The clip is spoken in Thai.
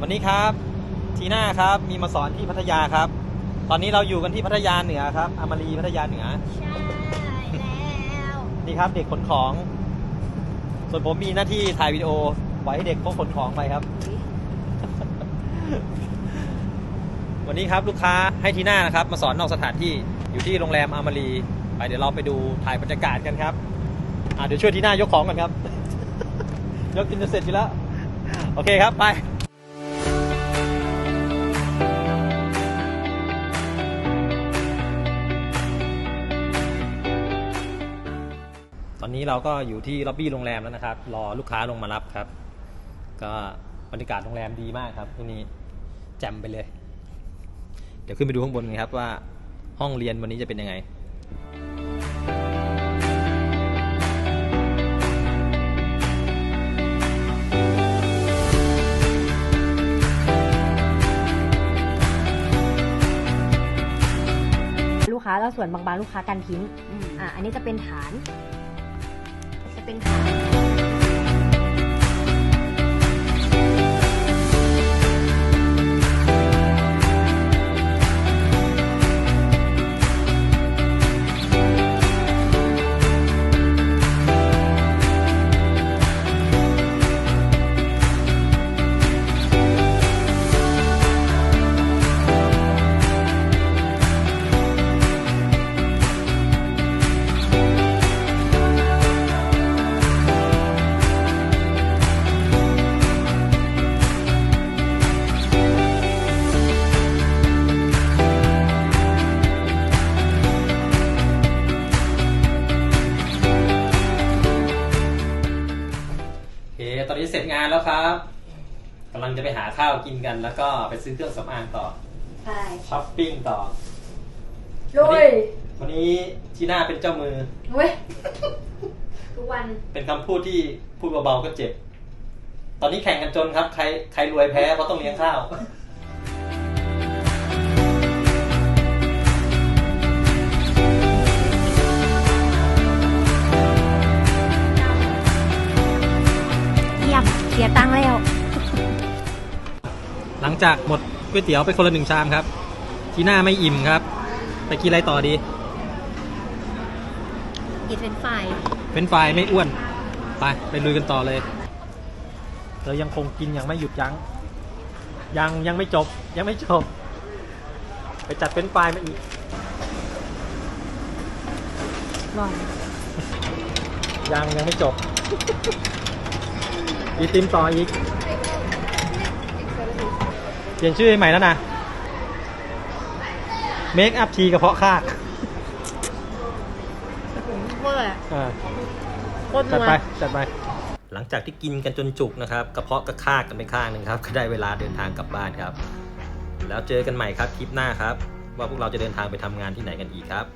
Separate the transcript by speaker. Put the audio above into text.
Speaker 1: วันนี้ครับทีน่าครับมีมาสอนที่พัทยาครับ ตอนนี้เราอยู่กันที่พัทยาเหนือครับอามารีพัทยาเหนือ
Speaker 2: ใช่แล้ว
Speaker 1: นี่ครับเด็กขนของ ส่วนผมมีหน้าที่ถ่ายวิดีโอปล่อยให้เด็กเขาขนของไปครับ วันนี้ครับลูกค้าให้ทีน่านะครับ มาสอนนอกสถานที่อยู่ที่โรงแรมอามารีไปเดี๋ยวเราไปดูถ่ายบรรยากาศกันครับอ่าเดี๋ยวช่วยทีน่ายกของกันครับ ยกกินจะเสร็จอยู่แล้ว โอเคครับไป ตอนนี้เราก็อยู่ที่ล็อบบี้โรงแรมแล้วนะครับ รอลูกค้าลงมารับครับ ก็บรรยากาศโรงแรมดีมากครับที่นี่แจ่มไปเลย เดี๋ยวขึ้นไปดูข้างบนกันครับว่าห้องเรียนวันนี้จะเป็นยังไง
Speaker 3: ลูกค้าแล้วส่วนบางๆลูกค้ากันทิ้ง อะอันนี้จะเป็นฐาน เป็น
Speaker 1: ตอนนี้เสร็จงานแล้วครับกำลังจะไปหาข้าวกินกัน แล้วก็ไปซื้อเครื่องสำอางต่อ
Speaker 3: ใช่
Speaker 1: ช้อปปิ้งต่อ
Speaker 3: ลุย
Speaker 1: วันนี้ทีน่าเป็นเจ้ามือ
Speaker 3: เว้ยทุกวัน
Speaker 1: เป็นคำพูดที่พูดเบาๆก็เจ็บ ตอนนี้แข่งกันจนครับ ใครใครรวยแพ้เพราะต้องเลี้ยงข้าว
Speaker 3: เยี่ยมเสียตังค์แล้ว
Speaker 1: หลังจากหมดก๋วยเตี๋ยวไปคนละหนึ่งชามครับ ทีน่าไม่อิ่มครับ ไปกินอะไรต่อดี
Speaker 3: กินเป็นไฟ
Speaker 1: เป็นไฟรายไม่อ้วน ไป ไปลุยกันต่อเลย เรายังคงกินยังไม่หยุดยัง้ง ยังยังไม่จบ ยังไม่จบ ไปจัดเป็นไฟรายมาอีก
Speaker 3: ร่อย
Speaker 1: ยังยังไม่จบ อีติมต่ออีก เปลี่ยนชื่อให้ใหม่แล้วนะ เมคอัพทีกระเพาะคาก
Speaker 3: เวอร์อะ
Speaker 1: อ่า
Speaker 3: โคตร
Speaker 1: จัด
Speaker 3: นัว
Speaker 1: ไป จัดไป หลังจากที่กินกันจนจุกนะครับ กระเพาะก็คากกันไปข้างหนึ่งครับ ก็ได้เวลาเดินทางกลับบ้านครับ แล้วเจอกันใหม่ครับคลิปหน้าครับ ว่าพวกเราจะเดินทางไปทำงานที่ไหนกันอีกครับ